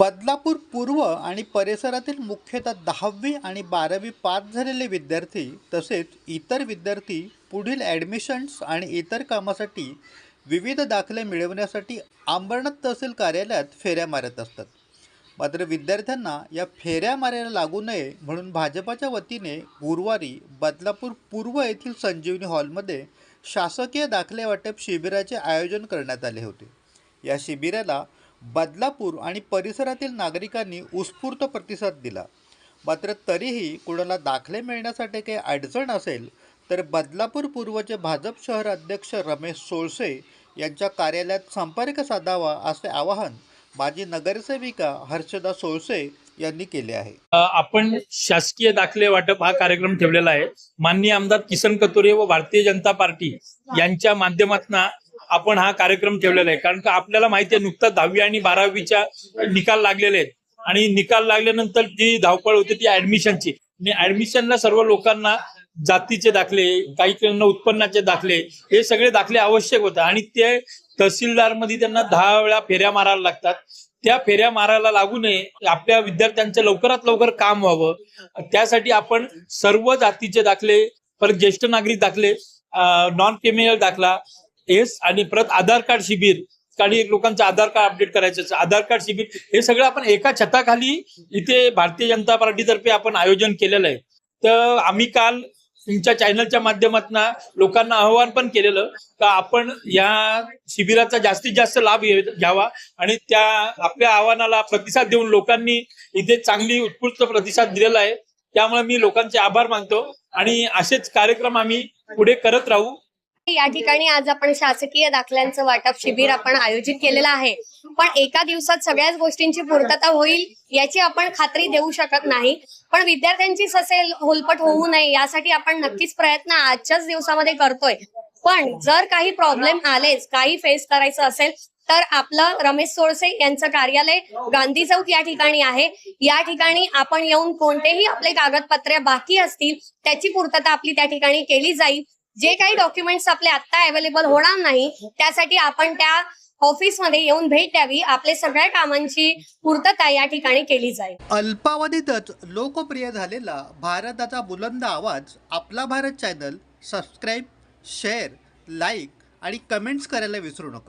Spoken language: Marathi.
बदलापूर पूर्व आणि परिसरातील मुख्यतः दहावी आणि बारावी पास झालेले विद्यार्थी तसेच इतर विद्यार्थी पुढील ॲडमिशन्स आणि इतर कामासाठी विविध दाखले मिळवण्यासाठी अंबरनाथ तहसील कार्यालयात फेऱ्या मारत असतात. मात्र विद्यार्थ्यांना या फेऱ्या मारायला लागू नये म्हणून भाजपाच्या वतीने गुरुवारी बदलापूर पूर्व येथील संजीवनी हॉलमध्ये शासकीय दाखले वाटप शिबिराचे आयोजन करण्यात आले होते. या शिबिराला बदलापूर आणि परिसरातील नागरिकांनी उत्स्फूर्त प्रतिसाद दिला. मात्र तरीही कुणाला दाखले मिळण्यासाठी काही अडचण असेल तर बदलापूर पूर्वचे भाजप शहर अध्यक्ष रमेश सोळसे यांच्या कार्यालयात संपर्क साधावा असे आवाहन माजी नगरसेविका हर्षदा सोळसे यांनी केले आहे. आपण शासकीय दाखले वाटप हा कार्यक्रम ठेवलेला आहे. माननीय आमदार किसन कतोरे व भारतीय जनता पार्टी यांच्या माध्यमातून आपण हा कार्यक्रम ठेवलेला आहे. कारण का आपल्याला माहिती आहे नुकताच दहावी आणि बारावीच्या निकाल लागलेले आहेत. आणि निकाल लागल्यानंतर जी धावपळ होते ती ऍडमिशनची आणि ऍडमिशनला सर्व लोकांना जातीचे दाखले काही उत्पन्नाचे दाखले हे सगळे दाखले आवश्यक होतात आणि ते तहसीलदारमध्ये त्यांना दहा वेळा फेऱ्या मारायला लागतात. त्या फेऱ्या मारायला लागू नये. आपल्या विद्यार्थ्यांचं लवकरात लवकर काम व्हावं. त्यासाठी आपण सर्व जातीचे दाखले परत ज्येष्ठ नागरिक दाखले नॉन क्रिमिनल दाखला एस आणि परत आधार कार्ड शिबिर. काही लोकांचं आधार कार्ड अपडेट करायचं आधार कार्ड शिबिर हे सगळं आपण एका छताखाली इथे भारतीय जनता पार्टीतर्फे आपण आयोजन केलेलं आहे. तर आम्ही काल तुमच्या चॅनलच्या माध्यमातून लोकांना आवाहन पण केलेलं का आपण या शिबिराचा जास्तीत जास्त लाभ घ्यावा आणि त्या आपल्या आव्हानाला प्रतिसाद देऊन लोकांनी इथे चांगली उत्कृष्ट प्रतिसाद दिलेला आहे. त्यामुळे मी लोकांचे आभार मानतो आणि असेच कार्यक्रम आम्ही पुढे करत राहू. या ठिकाणी आज आपण शासकीय दाखल्यांचं वाटप शिबिर आपण आयोजित केलेलं आहे. पण एका दिवसात सगळ्याच गोष्टींची पूर्तता होईल याची आपण खात्री देऊ शकत नाही. पण विद्यार्थ्यांची ससेल होलपट होऊ नये यासाठी आपण नक्कीच प्रयत्न आजच्याच दिवसामध्ये करतोय. पण जर काही प्रॉब्लेम आलेच काही फेस करायचं असेल तर आपलं रमेश सोळसे यांचं कार्यालय गांधी चौक या ठिकाणी आहे. या ठिकाणी आपण येऊन कोणतेही आपले कागदपत्रे बाकी असतील त्याची पूर्तता आपली त्या ठिकाणी केली जाईल. जे काही डॉक्युमेंट्स आपले आता अवेलेबल होणार नाही त्यासाठी आपण त्या ऑफिसमध्ये येऊन भेट द्यावी. आपल्या सगळ्या कामांची पूर्तता या ठिकाणी केली जाईल. अल्पावधीतच लोकप्रिय झालेला भारताचा बुलंद आवाज आपला Bharat channel subscribe share like आणि कमेंट्स करायला विसरू नका.